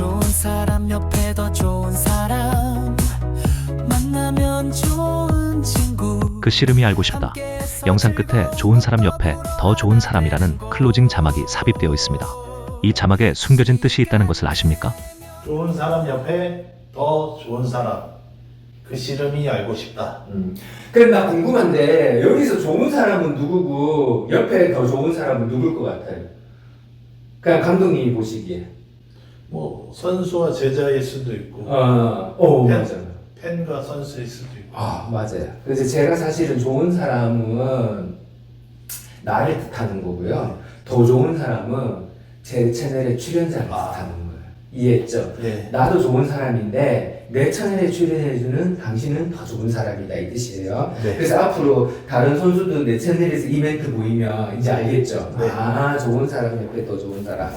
좋은 사람 옆에 더 좋은 사람 만나면 좋은 친구 그 씨름이 알고 싶다. 영상 끝에 좋은 사람 옆에 더 좋은 사람이라는 클로징 자막이 삽입되어 있습니다. 이 자막에 숨겨진 뜻이 있다는 것을 아십니까? 좋은 사람 옆에 더 좋은 사람. 그 씨름이 알고 싶다. 음. 그럼 나 궁금한데 여기서 좋은 사람은 누구고 옆에 더 좋은 사람은 누굴 것 같아요? 그냥 감독님이 보시기에. 뭐 선수와 제자일 수도 있고 어, 어 팬. 맞아. 팬과 선수일 수도 있고. 아 맞아요. 그래서 제가 사실은 좋은 사람은 나를 뜻하는 거고요. 더 좋은 사람은 제 채널의 출연자를 아. 뜻하는 거예요. 이해했죠? 예. 나도 좋은 사람인데 내 채널에 출연해주는 당신은 더 좋은 사람이다 이 뜻이에요. 네. 그래서 앞으로 다른 선수도 내 채널에서 이벤트 보이면 이제 알겠죠. 네. 아 좋은 사람 옆에 더 좋은 사람.